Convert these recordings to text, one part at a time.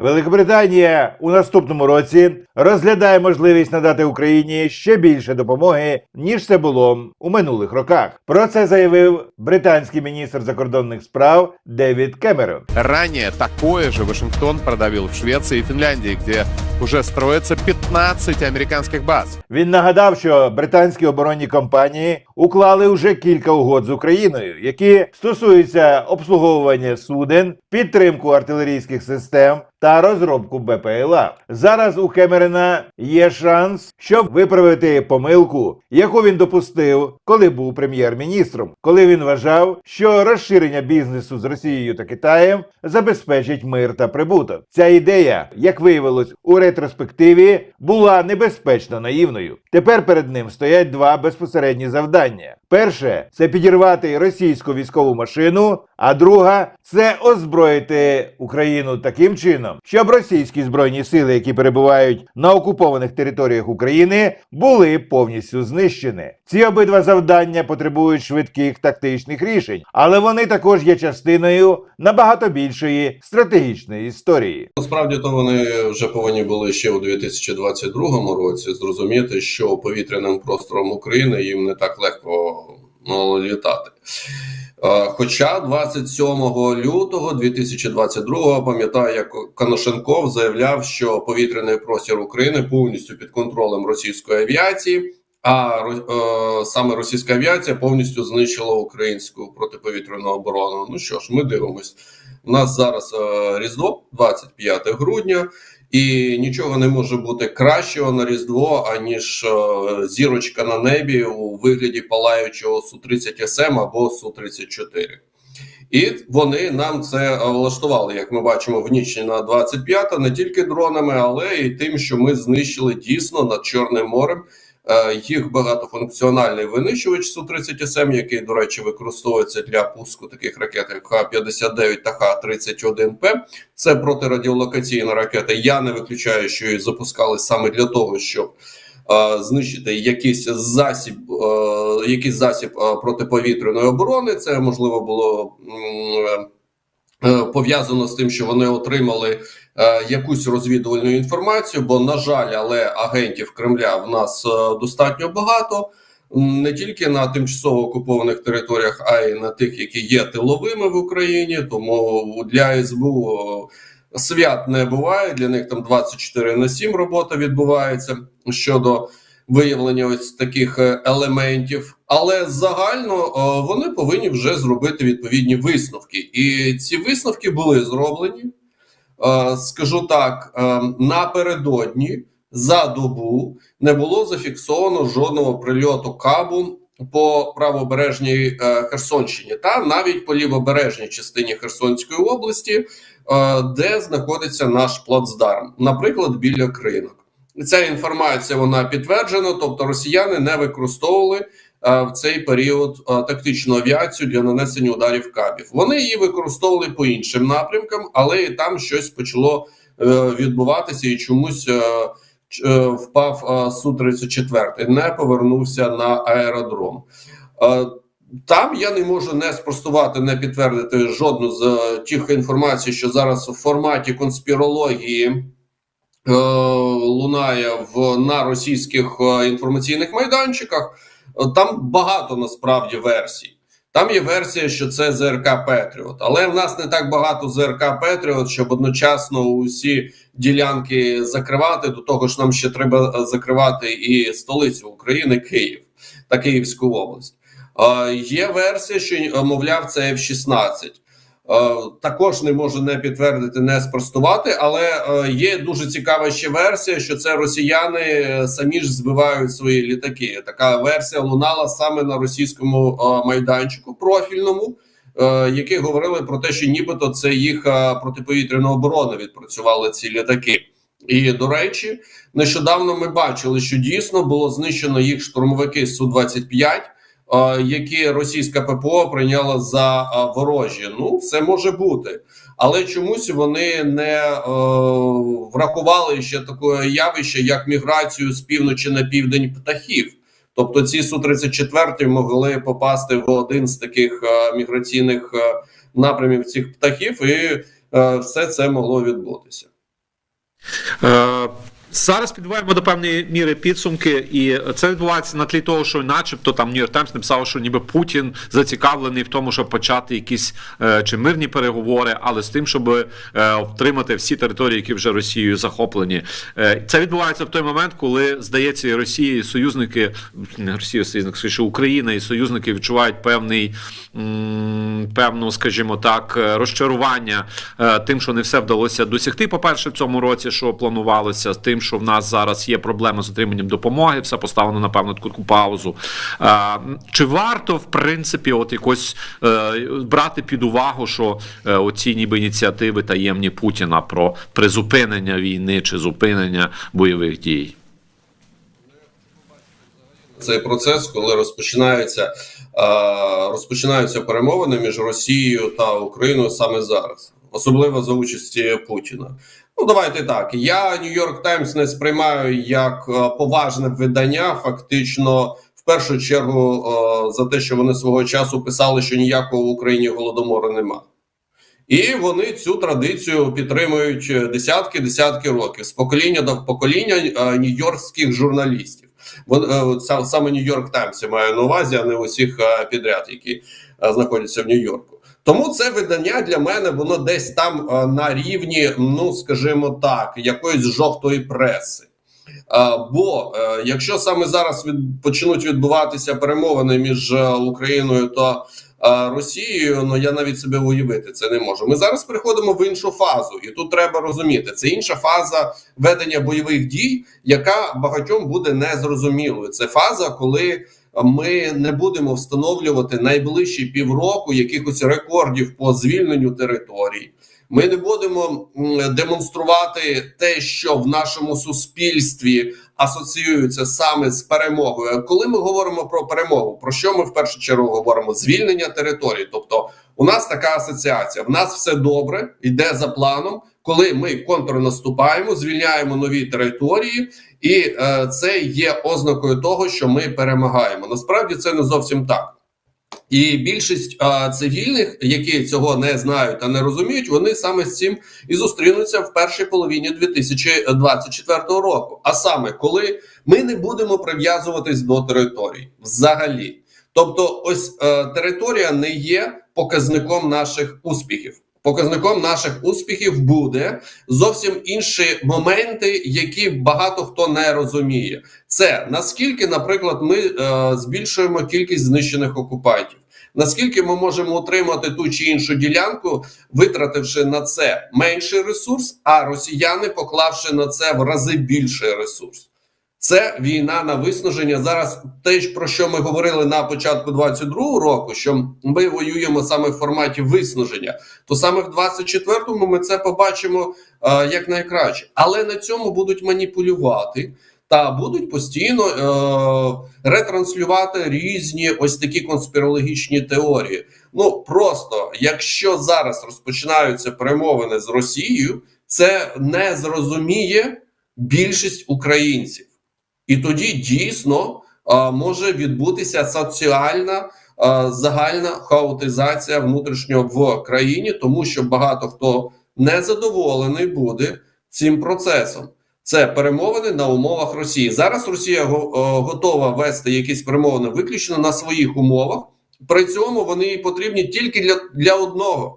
Великобританія у наступному році розглядає можливість надати Україні ще більше допомоги, ніж це було у минулих роках. Про це заявив британський міністр закордонних справ Девід Кемерон. Ранее такое же Вашингтон продавил в Швеции и Финляндии, где уже строится 15 американских баз. Він нагадав, що британські оборонні компанії уклали вже кілька угод з Україною, які стосуються обслуговування суден, підтримку артилерійських систем та розробку БПЛА. Зараз у Кемерена є шанс, щоб виправити помилку, яку він допустив, коли був прем'єр-міністром, коли він вважав, що розширення бізнесу з Росією та Китаєм забезпечить мир та прибуток. Ця ідея, як виявилось у ретроспективі, була небезпечно наївною. Тепер перед ним стоять два безпосередні завдання: перше це підірвати російську військову машину, а друга це озброїти Україну таким чином, щоб російські збройні сили, які перебувають на окупованих територіях України, були повністю знищені. Ці обидва завдання потребують швидких тактичних рішень, але вони також є частиною набагато більшої стратегічної історії. Насправді то вони вже повинні були ще у 2022 році зрозуміти, що повітряним простором України їм не так легко ну, літати. Хоча 27 лютого 2022 пам'ятаю, як Коношенков заявляв, що повітряний простір України повністю під контролем російської авіації, а е, саме російська авіація повністю знищила українську протиповітряну оборону. Ну що ж, ми дивимось. У нас зараз е, Різдво, 25 грудня, і нічого не може бути кращого на Різдво, аніж е, зірочка на небі у вигляді палаючого Су-30 СМ або Су-34. І вони нам це влаштували, як ми бачимо, в ніч на 25 не тільки дронами, але й тим, що ми знищили дійсно над Чорним морем їх багатофункціональний винищувач Су-30 СМ, який, до речі, використовується для пуску таких ракет, як Х-59 та Х-31П. Це протирадіолокаційна ракета. Я не виключаю, що її запускали саме для того, щоб е, знищити якийсь засіб, е, якийсь засіб е, протиповітряної оборони. Це можливо було е, пов'язано з тим, що вони отримали е, якусь розвідувальну інформацію. Бо, на жаль, але агентів Кремля в нас е, достатньо багато. Не тільки на тимчасово окупованих територіях, а й на тих, які є тиловими в Україні. Тому для СБУ е, свят не буває. Для них там 24 на 7 робота відбувається щодо виявлення ось таких е, елементів. Але загально е, вони повинні вже зробити відповідні висновки, і ці висновки були зроблені. Е, Скажу так, напередодні за добу не було зафіксовано жодного прильоту кабу по правобережній Херсонщині та навіть по лівобережній частині Херсонської області, де знаходиться наш плацдарм, наприклад, біля кринок. Ця інформація вона підтверджена, тобто росіяни не використовували е, в цей період е, тактичну авіацію для нанесення ударів кабів. Вони її використовували по іншим напрямкам, але і там щось почало е, відбуватися, і чомусь е, впав е, су 34 не повернувся на аеродром. Там я не можу не спростувати, не підтвердити жодну з тих інформацій, що зараз в форматі конспірології лунає в на російських е, інформаційних майданчиках. Е, Там багато насправді версій. Там є версія, що це ЗРК Петріот, але в нас не так багато ЗРК Петріот, щоб одночасно усі ділянки закривати. До того ж, нам ще треба е, закривати і столицю України, Київ та Київську область. Е, Є версія, що е, мовляв, це F-16. Е, Також не можу не підтвердити, не спростувати, але е, є дуже цікава ще версія, що це росіяни е, самі ж збивають свої літаки. Така версія лунала саме на російському майданчику профільному, які говорили про те, що нібито це їх протиповітряна оборона відпрацювали ці літаки. І до речі, нещодавно ми бачили, що дійсно було знищено їх штурмовики су 25 е, які російська ППО прийняла за е, ворожі. Ну, все може бути, але чомусь вони не е, врахували ще таке явище, як міграцію з півночі на південь птахів. Тобто ці су 34 могли попасти в один з таких е, міграційних е, напрямів цих птахів, і е, все це могло відбутися. Е, Зараз підбуваємо до певної міри підсумки, і це відбувається на тлі того, що, начебто, там York Times написав, що ніби Путін зацікавлений в тому, щоб почати якісь е, чи мирні переговори, але з тим, щоб е, втримати всі території, які вже Росією захоплені. Е, це відбувається в той момент, коли здається, і Росія, і союзники, не Росія, союзник, скоріше Україна і союзники відчувають певний певну, скажімо так, розчарування тим, що не все вдалося досягти. По-перше, в цьому році, що планувалося, з тим, що в нас зараз є проблеми з отриманням допомоги, все поставлено на певну таку паузу. Е, Чи варто, в принципі, от якось е, брати під увагу, що е, оці ніби ініціативи таємні Путіна про призупинення війни чи зупинення бойових дій? цей процес, коли розпочинаються, розпочинаються перемовини між Росією та Україною саме зараз, особливо за участі Путіна. Ну, давайте так. Я Нью-Йорк Таймс не сприймаю як е, поважне видання, фактично. В першу чергу е, за те, що вони свого часу писали, що ніякого в Україні голодомору нема. І вони цю традицію підтримують десятки десятки років з покоління до покоління е, нью-йоркських журналістів. Е, саме Нью-Йорк Таймс маю на увазі, а не усіх е, підряд, які е, знаходяться в Нью-Йорку. Тому це видання для мене воно десь там е, на рівні, ну скажімо так, якоїсь жовтої преси. Е, Бо е, якщо саме зараз від, почнуть відбуватися перемовини між Україною та Росією, ну я навіть себе уявити це не можу. Ми зараз переходимо в іншу фазу, і тут треба розуміти, це інша фаза ведення бойових дій, яка багатьом буде незрозумілою. Це фаза, коли ми не будемо встановлювати найближчі півроку якихось рекордів по звільненню територій. Ми не будемо демонструвати те, що в нашому суспільстві асоціюється саме з перемогою. Коли ми говоримо про перемогу, про що ми в першу чергу говоримо? Звільнення територій. Тобто, у нас така асоціація: в нас все добре, йде за планом. Коли ми контрнаступаємо, звільняємо нові території, і е, це є ознакою того, що ми перемагаємо. Насправді це не зовсім так. І більшість е, цивільних, які цього не знають та не розуміють, вони саме з цим і зустрінуться в першій половині 2024 року. А саме коли ми не будемо прив'язуватись до територій взагалі. Тобто, ось е, територія не є показником наших успіхів. Показником наших успіхів буде зовсім інші моменти, які багато хто не розуміє. Це наскільки, наприклад, ми е, збільшуємо кількість знищених окупантів. Наскільки ми можемо отримати ту чи іншу ділянку, витративши на це менший ресурс, а росіяни поклавши на це в рази більший ресурс. Це війна на виснаження. Зараз те, про що ми говорили на початку 22-го року, що ми воюємо саме в форматі виснаження, то саме в 24-му ми це побачимо е, як найкраще. Але на цьому будуть маніпулювати та будуть постійно е, ретранслювати різні ось такі конспірологічні теорії. Ну просто якщо зараз розпочинаються перемовини з Росією, це не зрозуміє більшість українців. І тоді дійсно а, може відбутися соціальна а, загальна хаотизація внутрішньо в країні, тому що багато хто незадоволений буде цим процесом. Це перемовини на умовах Росії. Зараз Росія готова вести якісь перемовини виключно на своїх умовах. При цьому вони потрібні тільки для, для одного.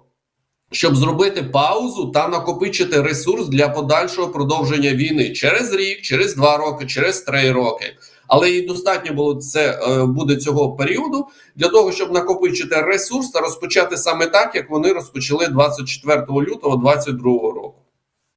Щоб зробити паузу та накопичити ресурс для подальшого продовження війни через рік, через два роки, через три роки. Але їй достатньо було це е, буде цього періоду для того, щоб накопичити ресурс та розпочати саме так, як вони розпочали 24 лютого 2022 року.